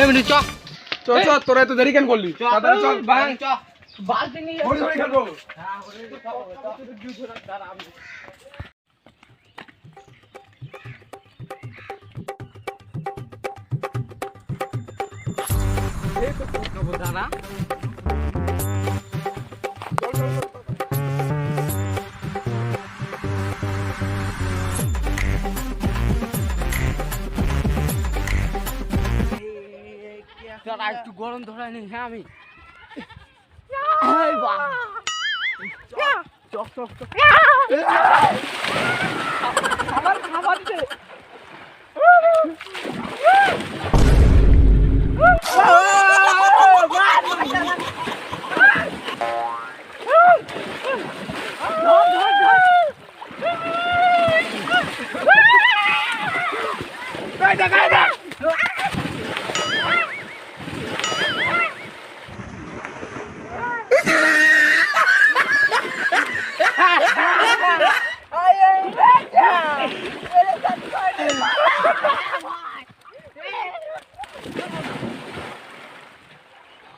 এমনি চ চ চ তোরা এত দেরি কেন করলি তাড়াতাড়ি চল বাং চ বালতি নিয়ে ঘড়ি ঘড়ি খেলবো দাদা দাদা একটু গরম ধরাই নি হ্যাঁ আমি এই বাহ। চক চক চক Kaydı kaydı.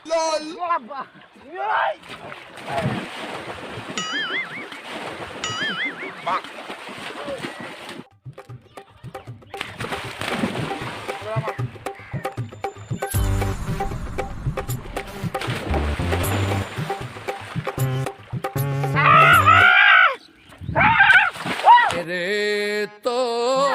LOL! Baba! Bak!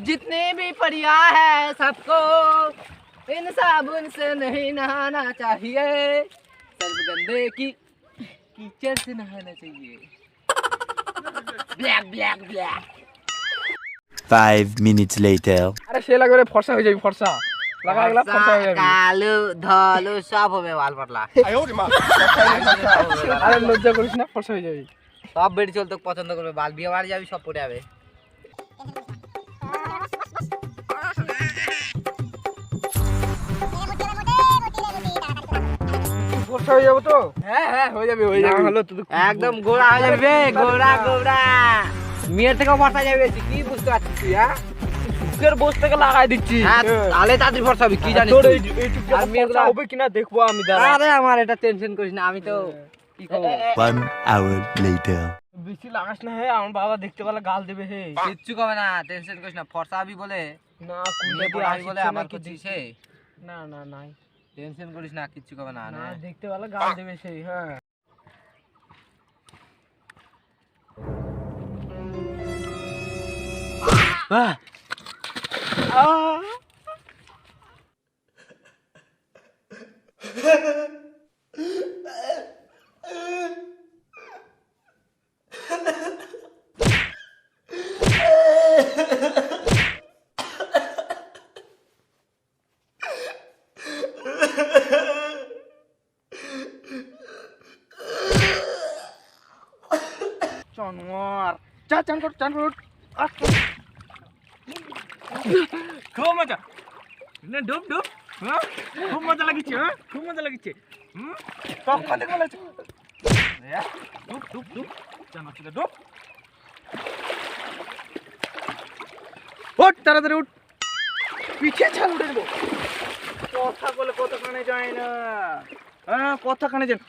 जितनी भी परिया है सबको इन साबुन से नहीं नहाना चाहिए सिर्फ गंदे की कीचड़ से नहाना चाहिए black black black Five minutes later. আরে সে লাগবে রে, ফর্সা হয়ে যাবি ফর্সা লাগা লাগলা ফর্সা হয়ে যাবি কালু ধলু সব হবে বাল পাতলা আরে লজ্জা করিস না ফর্সা হয়ে যাবি সব বেড়ি চল তোকে পছন্দ করবে বাল বিয়ে বাড়ি যাবি সব পড়ে যাবে হয়ে যাব তো? হ্যাঁ হ্যাঁ হয়ে যাবে হয়ে হলো একদম গোড়া হয়ে যাবে গোড়া গোড়া। মেয়ের থেকেও বর্ষা যাবে কি বুঝতে পারছিস তুই হ্যাঁ? বুকের বস থেকে লাগাই দিচ্ছি। হ্যাঁ, তাহলে তাড়াতাড়ি বর্ষা হবে কি জানিস তোর এইটুকু আর হবে কিনা দেখব আমি দাঁড়া। আরে আমার এটা টেনশন করিস না আমি তো কি করব? One hour later. বেশি লাগাস না হে আমার বাবা দেখতে পেলে গাল দেবে হে। কিচ্ছু কবে না টেনশন করিস না ফর্সা বলে। না বলে আমার না না নাই। টেনশন করিস না কিচ্ছু করবে না না দেখতে ভালো গাল দেবে সেই হ্যাঁ। জানোয়ার চা চান কর চান কর। খুব মজা। না, ডুব ডুব। হ্যাঁ? খুব মজা লাগিছে হ্যাঁ? খুব মজা লাগিছে। হুম? টক খাতে গেলে ডুব ডুব ডুব। জানো চলে ডুব। উঠ তাড়াতাড়ি উঠ। পিছিয়ে ছাল উঠে দেবো কথা বলে কত কানে যায় না। হ্যাঁ কথা কানে যান